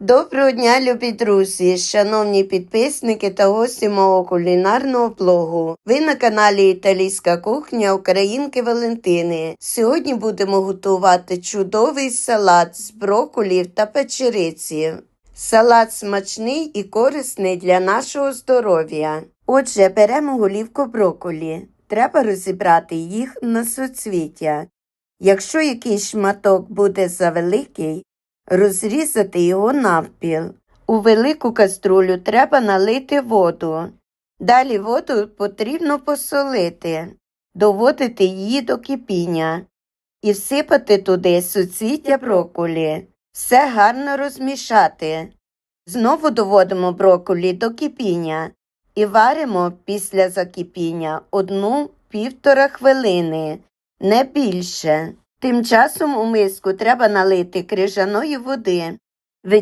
Доброго дня, любі друзі, шановні підписники та гості мого кулінарного блогу. Ви на каналі Італійська кухня Українки Валентини. Сьогодні будемо готувати чудовий салат з брокколів та печериці. Салат смачний і корисний для нашого здоров'я. Отже, беремо голівку брокколі. Треба розібрати їх на соцвіття. Якщо якийсь шматок буде завеликий, розрізати його навпіл. У велику каструлю треба налити воду. Далі воду потрібно посолити, доводити її до кипіння і всипати туди суцвіття брокколі. Все гарно розмішати. Знову доводимо брокколі до кипіння і варимо після закипіння одну-півтора хвилини, не більше. Тим часом у миску треба налити крижаної води